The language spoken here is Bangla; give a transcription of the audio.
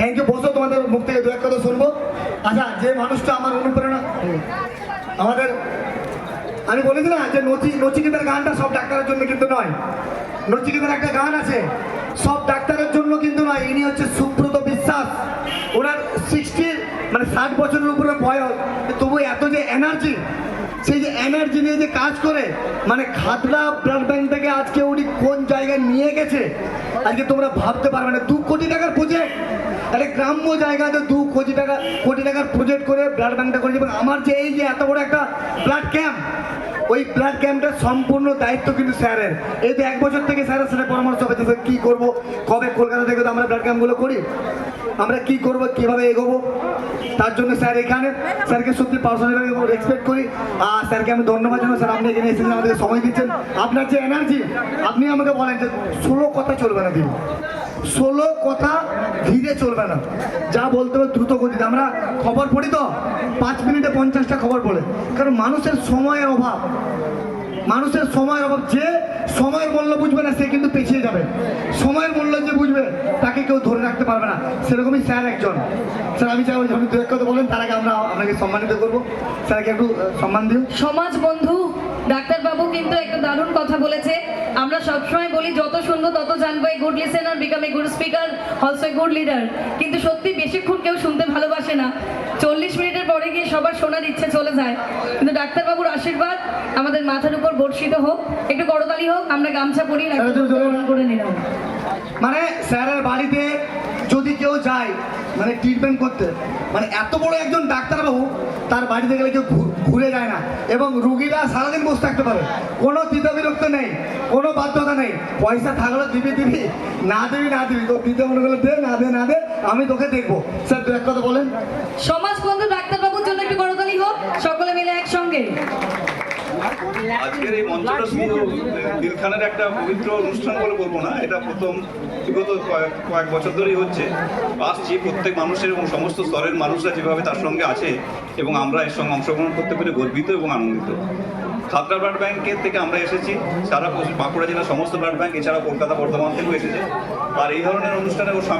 থ্যাংক ইউ বসো তোমাদের মুখ থেকে দু এক কথা শুনব? আচ্ছা যে মানুষটা আমার অনুপ্রেরণা, আমাদের, আমি বলেছি না যে নচি, নচিকেতার গানটা সব ডাক্তারের জন্য কিন্তু নয়। নচিকেতার একটা গান আছে, সব ডাক্তারের জন্য কিন্তু নয়, ইনি হচ্ছে সুব্রত বিশ্বাস। ওনার সিক্সটি মানে ষাট বছরের উপরে বয়স তবু এত যে এনার্জি সেই যে এনার্জি নিয়ে যে কাজ করে মানে খাতড়া ব্লাড ব্যাংক থেকে আজকে নিয়ে গেছে। আজকে তোমরা ভাবতে পারবে না, দু কোটি টাকার প্রজেক্ট আরে গ্রাম্য জায়গাতে দু কোটি টাকা, কোটি টাকার প্রজেক্ট করে ব্লাড ব্যাংকটা করেছে। এবং আমার যে এই যে এত বড় একটা ব্লাড ক্যাম্প ওই ব্লাড ক্যাম্পটার সম্পূর্ণ দায়িত্ব কিন্তু স্যারের। এই তো এক বছর থেকে স্যারের সাথে পরামর্শ হচ্ছে স্যার কী করব, কবে কলকাতা থেকে তো আমরা ব্লাড ক্যাম্পগুলো করি। আমরা কি করব, কীভাবে এগোবো? তার জন্য স্যার এখানে, স্যারকে সত্যি পার্সোনালি রেসপেক্ট করি। আর স্যারকে আমি ধন্যবাদ জানাই স্যার, আপনি এখানে এসেছেন আমাদের সময় দিচ্ছেন, আপনার যে এনার্জি আপনি আমাকে বলেন যে ষোলো কথা চলবে না দিন ষোলো কথা ধীরে চলবে না। যা বলতে হবে দ্রুত গতিতে। আমরা খবর পড়ি তো? পাঁচ মিনিটে পঞ্চাশটা খবর পড়ে কারণ মানুষের সময়ের অভাব। মানুষের সময়ের অভাব। যে সময়ের মূল্য বুঝবে না, সে কিন্তু পেছিয়ে যাবে। সময়ের মূল্য যে বুঝবে তাকে কেউ ধরে রাখতে পারবে না। সেরকমই স্যার একজন। স্যার আমি চাইব যখন দু এক কথা বলেন তার আগে আমরা আপনাকে সম্মানিত করব। স্যারকে একটু সম্মান দিও। সমাজ বন্ধু ডাক্তারবাবু কিন্তু একটা দারুণ কথা বলেছে। আমরা সবসময় বলি যত শুনব তত জানব। এই good listener become a good speaker also a good leader কিন্তু সত্যি বেশিক্ষণ কেউ শুনতে ভালোবাসে না। চল্লিশ মিনিটের পরে গিয়ে সবার শোনার ইচ্ছে চলে যায়। কিন্তু ডাক্তারবাবুর আশীর্বাদ আমাদের মাথার উপর বর্ষিত হোক। একটু করতালি হোক আমরা গামছা পরি চলো, চলো, চলো। করে নিলাম। মানে স্যারের বাড়িতে যদি কেউ যায় মানে ট্রিটমেন্ট করতে মানে এত বড় একজন ডাক্তারবাবু তার বাড়িতে গেলে কেউ ঘুরে যায় না। এবং রুগীরা সারাদিন বসে থাকতে পারে। কোনো বিরক্ত নেই, কোনো বাধ্যতা নেই। পয়সা থাকলে দিবি দিবি, না দিবি না দিবি। তো দিতে মনে করলে দে, না দে না দে, আমি তোকে দেখব। স্যার, দু এক কথা বলেন। সমাজ বন্ধু ডাক্তারবাবুর জন্য একটু করতালি হোক সকলে মিলে একসঙ্গে আজকের এই মঞ্চটা শুধু দিলখানের একটা পবিত্র অনুষ্ঠান বলে বলব না, এটা প্রথম বিগত কয়েক বছর ধরেই হচ্ছে। আসছি প্রত্যেক মানুষের এবং সমস্ত স্তরের মানুষরা যেভাবে তার সঙ্গে আছে এবং আমরা এর সঙ্গে অংশগ্রহণ করতে পেরে গর্বিত এবং আনন্দিত। খাতড়া ব্লাড ব্যাংকের থেকে আমরা এসেছি, সারা বাঁকুড়া জেলার সমস্ত ব্লাড ব্যাংক, এছাড়া কলকাতা বর্ধমান থেকেও এসেছে। আর এই ধরনের অনুষ্ঠানে ও স্বামী